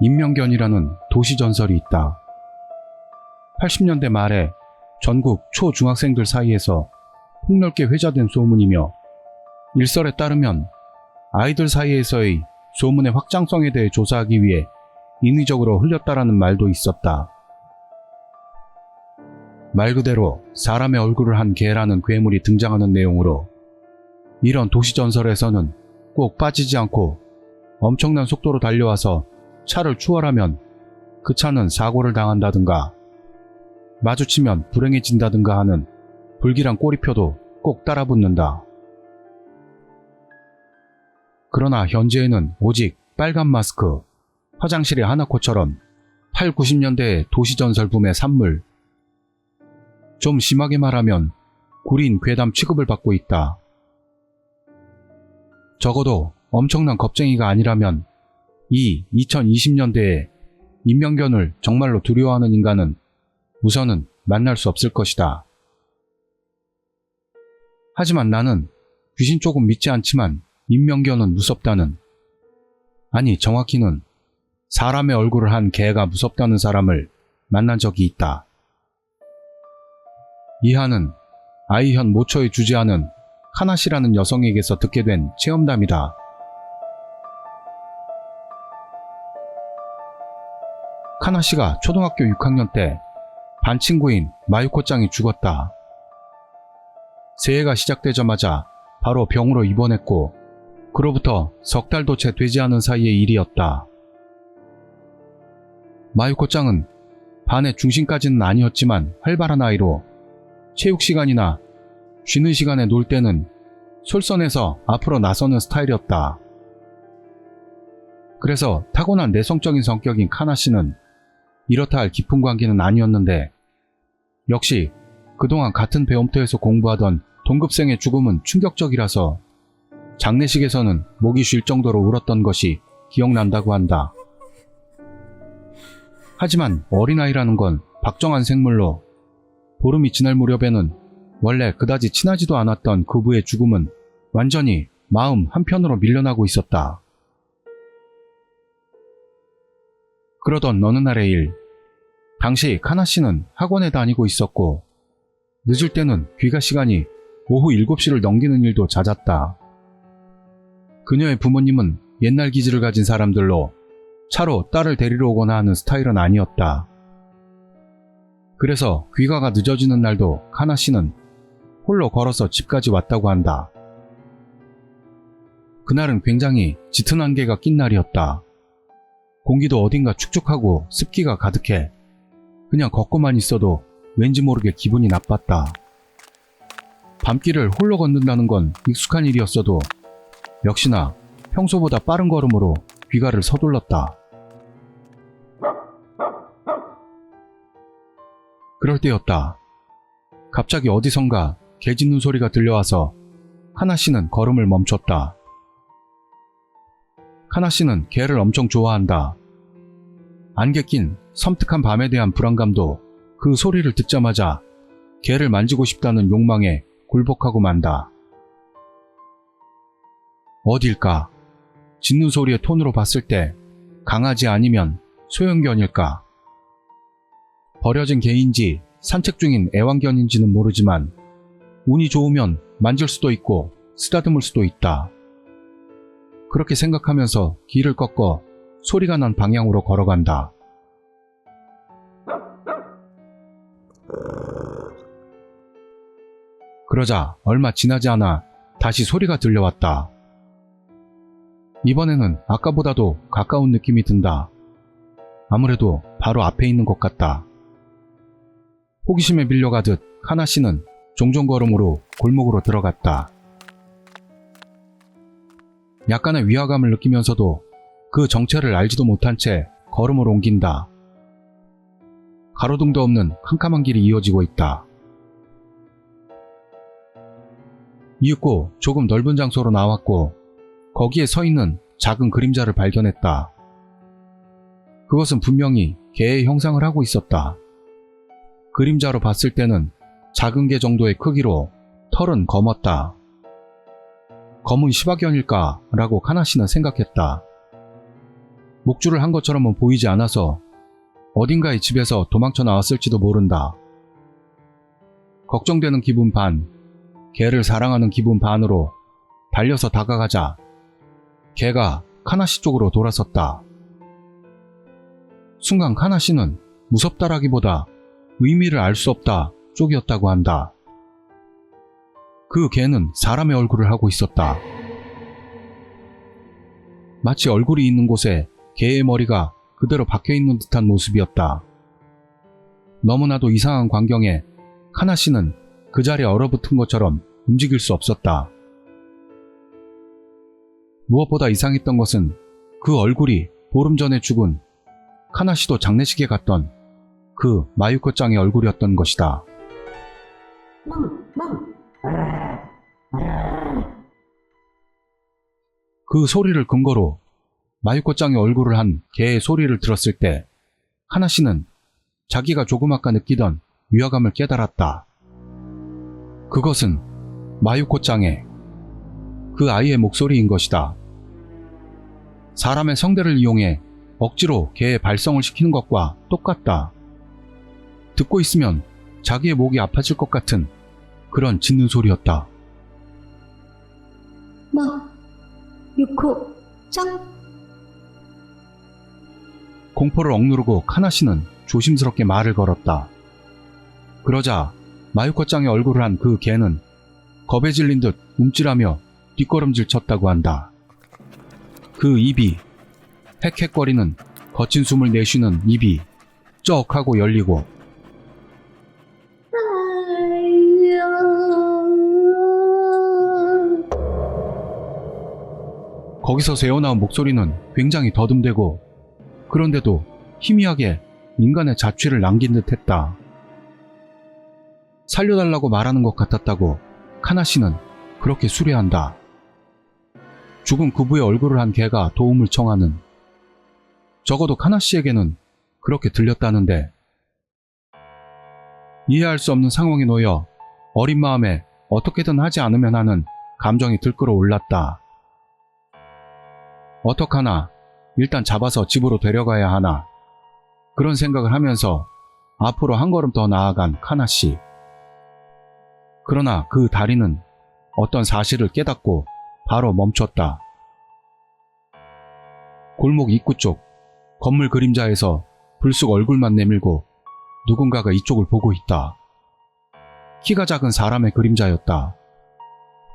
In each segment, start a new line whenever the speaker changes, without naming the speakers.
인명견이라는 도시 전설이 있다. 80년대 말에 전국 초중학생들 사이에서 폭넓게 회자된 소문이며 일설에 따르면 아이들 사이에서의 소문의 확장성에 대해 조사하기 위해 인위적으로 흘렸다라는 말도 있었다. 말 그대로 사람의 얼굴을 한 개라는 괴물이 등장하는 내용으로 이런 도시 전설에서는 꼭 빠지지 않고 엄청난 속도로 달려와서 차를 추월하면 그 차는 사고를 당한다든가 마주치면 불행해진다든가 하는 불길한 꼬리표도 꼭 따라붙는다. 그러나 현재에는 오직 빨간 마스크, 화장실의 하나코처럼 8, 90년대의 도시전설 붐의 산물, 좀 심하게 말하면 구린 괴담 취급을 받고 있다. 적어도 엄청난 겁쟁이가 아니라면 이 2020년대에 인명견을 정말로 두려워하는 인간은 우선은 만날 수 없을 것이다. 하지만 나는 귀신 쪽은 믿지 않지만 인명견은 무섭다는 아니 정확히는 사람의 얼굴을 한 개가 무섭다는 사람을 만난 적이 있다. 이하는 아이현 모처에 주재하는 카나시라는 여성에게서 듣게 된 체험담이다. 카나시가 초등학교 6학년 때 반 친구인 마유코짱이 죽었다. 새해가 시작되자마자 바로 병으로 입원했고 그로부터 석 달도 채 되지 않은 사이의 일이었다. 마유코짱은 반의 중심까지는 아니었지만 활발한 아이로 체육 시간이나 쉬는 시간에 놀 때는 솔선해서 앞으로 나서는 스타일이었다. 그래서 타고난 내성적인 성격인 카나 씨는 이렇다 할 깊은 관계는 아니었는데 역시 그동안 같은 배움터에서 공부하던 동급생의 죽음은 충격적이라서 장례식에서는 목이 쉴 정도로 울었던 것이 기억난다고 한다. 하지만 어린아이라는 건 박정한 생물로 보름이 지날 무렵에는 원래 그다지 친하지도 않았던 그부의 죽음은 완전히 마음 한편으로 밀려나고 있었다. 그러던 어느 날의 일, 당시 카나 씨는 학원에 다니고 있었고, 늦을 때는 귀가 시간이 오후 7시를 넘기는 일도 잦았다. 그녀의 부모님은 옛날 기질을 가진 사람들로 차로 딸을 데리러 오거나 하는 스타일은 아니었다. 그래서 귀가가 늦어지는 날도 카나 씨는 홀로 걸어서 집까지 왔다고 한다. 그날은 굉장히 짙은 안개가 낀 날이었다. 공기도 어딘가 축축하고 습기가 가득해 그냥 걷고만 있어도 왠지 모르게 기분이 나빴다. 밤길을 홀로 걷는다는 건 익숙한 일이었어도 역시나 평소보다 빠른 걸음으로 귀가를 서둘렀다. 그럴 때였다. 갑자기 어디선가 개 짖는 소리가 들려와서 하나 씨는 걸음을 멈췄다. 하나 씨는 개를 엄청 좋아한다. 안개 낀 섬뜩한 밤에 대한 불안감도 그 소리를 듣자마자 개를 만지고 싶다는 욕망에 굴복하고 만다. 어딜까? 짖는 소리의 톤으로 봤을 때 강아지 아니면 소형견일까? 버려진 개인지 산책 중인 애완견인지는 모르지만 운이 좋으면 만질 수도 있고 쓰다듬을 수도 있다. 그렇게 생각하면서 길을 꺾어 소리가 난 방향으로 걸어간다. 그러자 얼마 지나지 않아 다시 소리가 들려왔다. 이번에는 아까보다도 가까운 느낌이 든다. 아무래도 바로 앞에 있는 것 같다. 호기심에 밀려가듯 카나 씨는 종종 걸음으로 골목으로 들어갔다. 약간의 위화감을 느끼면서도 그 정체를 알지도 못한 채 걸음을 옮긴다. 가로등도 없는 캄캄한 길이 이어지고 있다. 이윽고 조금 넓은 장소로 나왔고 거기에 서 있는 작은 그림자를 발견했다. 그것은 분명히 개의 형상을 하고 있었다. 그림자로 봤을 때는 작은 개 정도의 크기로 털은 검었다. 검은 시바견일까 라고 카나씨는 생각했다. 목줄을 한 것처럼은 보이지 않아서 어딘가의 집에서 도망쳐 나왔을지도 모른다. 걱정되는 기분 반, 개를 사랑하는 기분 반으로 달려서 다가가자 개가 카나시 쪽으로 돌아섰다. 순간 카나시는 무섭다라기보다 의미를 알 수 없다 쪽이었다고 한다. 그 개는 사람의 얼굴을 하고 있었다. 마치 얼굴이 있는 곳에 개의 머리가 그대로 박혀 있는 듯한 모습이었다. 너무나도 이상한 광경에 카나시는 그 자리에 얼어붙은 것처럼 움직일 수 없었다. 무엇보다 이상했던 것은 그 얼굴이 보름 전에 죽은 카나시도 장례식에 갔던 그 마유코 짱의 얼굴이었던 것이다. 그 소리를 근거로 마유코 짱의 얼굴을 한 개의 소리를 들었을 때 하나 씨는 자기가 조금 아까 느끼던 위화감을 깨달았다. 그것은 마유코 짱의 그 아이의 목소리인 것이다. 사람의 성대를 이용해 억지로 개의 발성을 시키는 것과 똑같다. 듣고 있으면 자기의 목이 아파질 것 같은 그런 짖는 소리였다.
마, 유코, 짱,
공포를 억누르고 카나시는 조심스럽게 말을 걸었다. 그러자 마유코 짱의 얼굴을 한 그 개는 겁에 질린 듯 움찔하며 뒷걸음질 쳤다고 한다. 그 입이 헥헥거리는 거친 숨을 내쉬는 입이 쩍 하고 열리고 거기서 새어나온 목소리는 굉장히 더듬대고 그런데도 희미하게 인간의 자취를 남긴 듯 했다. 살려달라고 말하는 것 같았다고 카나 씨는 그렇게 수레한다. 죽은 그부의 얼굴을 한 개가 도움을 청하는 적어도 카나 씨에게는 그렇게 들렸다는데 이해할 수 없는 상황에 놓여 어린 마음에 어떻게든 하지 않으면 하는 감정이 들끓어 올랐다. 어떡하나 일단 잡아서 집으로 데려가야 하나 그런 생각을 하면서 앞으로 한 걸음 더 나아간 카나 씨. 그러나 그 다리는 어떤 사실을 깨닫고 바로 멈췄다. 골목 입구 쪽 건물 그림자에서 불쑥 얼굴만 내밀고 누군가가 이쪽을 보고 있다. 키가 작은 사람의 그림자였다.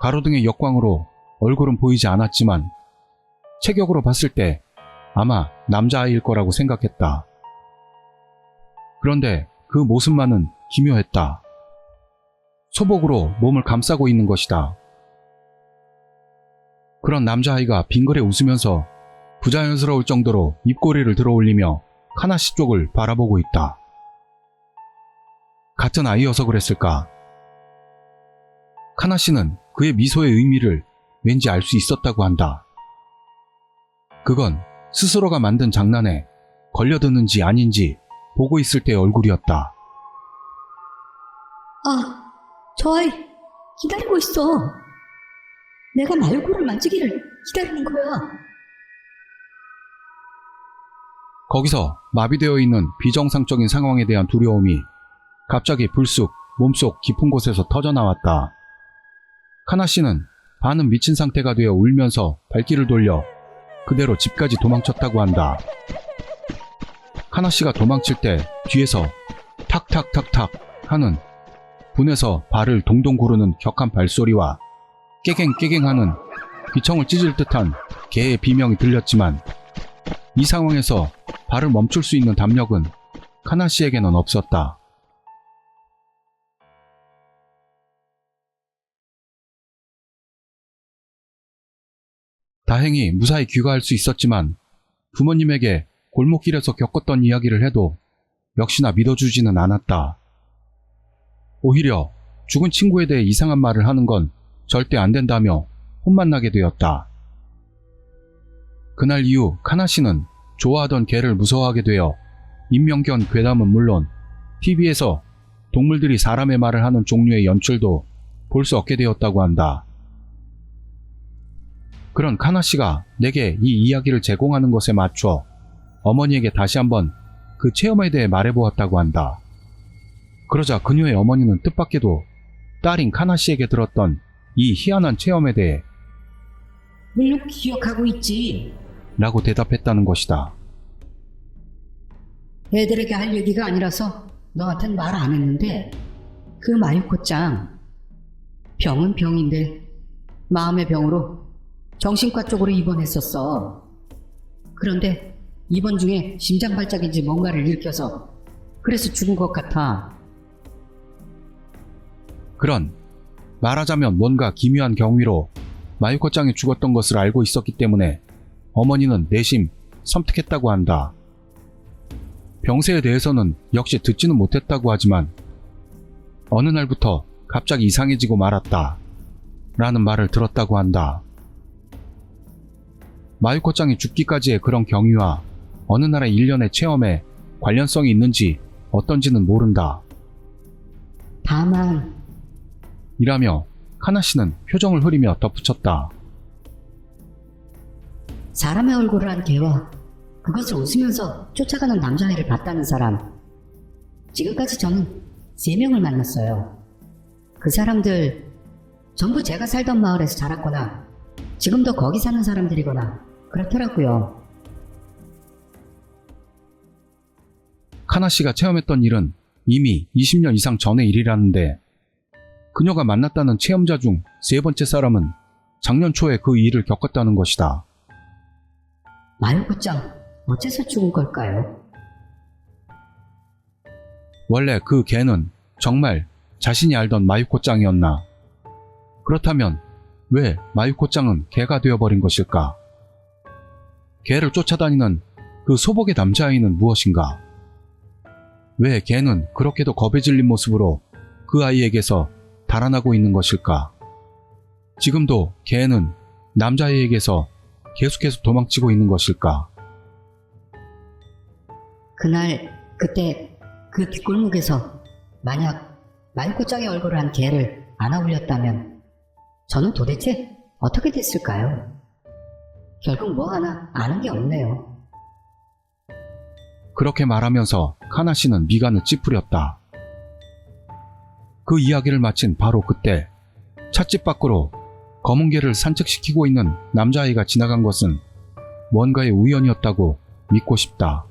가로등의 역광으로 얼굴은 보이지 않았지만 체격으로 봤을 때 아마 남자아이일 거라고 생각했다. 그런데 그 모습만은 기묘했다. 소복으로 몸을 감싸고 있는 것이다. 그런 남자아이가 빙그레 웃으면서 부자연스러울 정도로 입꼬리를 들어 올리며 카나시 쪽을 바라보고 있다. 같은 아이여서 그랬을까? 카나시는 그의 미소의 의미를 왠지 알 수 있었다고 한다. 그건 스스로가 만든 장난에 걸려드는지 아닌지 보고 있을 때의 얼굴이었다.
아, 저 아이 기다리고 있어. 내가 말고를 만지기를 기다리는 거야.
거기서 마비되어 있는 비정상적인 상황에 대한 두려움이 갑자기 불쑥 몸속 깊은 곳에서 터져나왔다. 카나 씨는 반은 미친 상태가 되어 울면서 발길을 돌려 그대로 집까지 도망쳤다고 한다. 카나 씨가 도망칠 때 뒤에서 탁탁탁탁 하는 분에서 발을 동동 구르는 격한 발소리와 깨갱깨갱 하는 귀청을 찢을 듯한 개의 비명이 들렸지만 이 상황에서 발을 멈출 수 있는 담력은 카나 씨에게는 없었다. 다행히 무사히 귀가할 수 있었지만 부모님에게 골목길에서 겪었던 이야기를 해도 역시나 믿어주지는 않았다. 오히려 죽은 친구에 대해 이상한 말을 하는 건 절대 안 된다며 혼만 나게 되었다. 그날 이후 카나 씨는 좋아하던 개를 무서워하게 되어 인명견 괴담은 물론 TV에서 동물들이 사람의 말을 하는 종류의 연출도 볼 수 없게 되었다고 한다. 그런 카나 씨가 내게 이 이야기를 제공하는 것에 맞춰 어머니에게 다시 한번 그 체험에 대해 말해보았다고 한다. 그러자 그녀의 어머니는 뜻밖에도 딸인 카나 씨에게 들었던 이 희한한 체험에 대해
물론 기억하고 있지.
라고 대답했다는 것이다.
애들에게 할 얘기가 아니라서 너한텐 말 안 했는데 그 마유코짱 병은 병인데 마음의 병으로 정신과 쪽으로 입원했었어. 그런데 입원 중에 심장 발작인지 뭔가를 일으켜서 그래서 죽은 것 같아.
그런 말하자면 뭔가 기묘한 경위로 마유코짱이 죽었던 것을 알고 있었기 때문에 어머니는 내심 섬뜩했다고 한다. 병세에 대해서는 역시 듣지는 못했다고 하지만 어느 날부터 갑자기 이상해지고 말았다. 라는 말을 들었다고 한다. 마유코짱이 죽기까지의 그런 경위와 어느 나라의 일련의 체험에 관련성이 있는지 어떤지는 모른다.
다만
이라며 카나 씨는 표정을 흐리며 덧붙였다.
사람의 얼굴을 한 개와 그것을 웃으면서 쫓아가는 남자애를 봤다는 사람. 지금까지 저는 세 명을 만났어요. 그 사람들 전부 제가 살던 마을에서 자랐거나 지금도 거기 사는 사람들이거나 그렇더라고요.
카나 씨가 체험했던 일은 이미 20년 이상 전의 일이라는데 그녀가 만났다는 체험자 중 세 번째 사람은 작년 초에 그 일을 겪었다는 것이다.
마요코짱 어째서 죽은 걸까요?
원래 그 개는 정말 자신이 알던 마유코짱이었나? 그렇다면 왜 마유코짱은 개가 되어버린 것일까? 개를 쫓아다니는 그 소복의 남자아이는 무엇인가? 왜 개는 그렇게도 겁에 질린 모습으로 그 아이에게서 달아나고 있는 것일까? 지금도 개는 남자아이에게서 계속해서 도망치고 있는 것일까?
그날 그때 그 뒷골목에서 만약 마요코짱의 얼굴을 한 개를 안아 올렸다면 저는 도대체 어떻게 됐을까요? 결국 뭐 하나 아는 게 없네요.
그렇게 말하면서 카나 씨는 미간을 찌푸렸다. 그 이야기를 마친 바로 그때 찻집 밖으로 검은 개를 산책시키고 있는 남자아이가 지나간 것은 뭔가의 우연이었다고 믿고 싶다.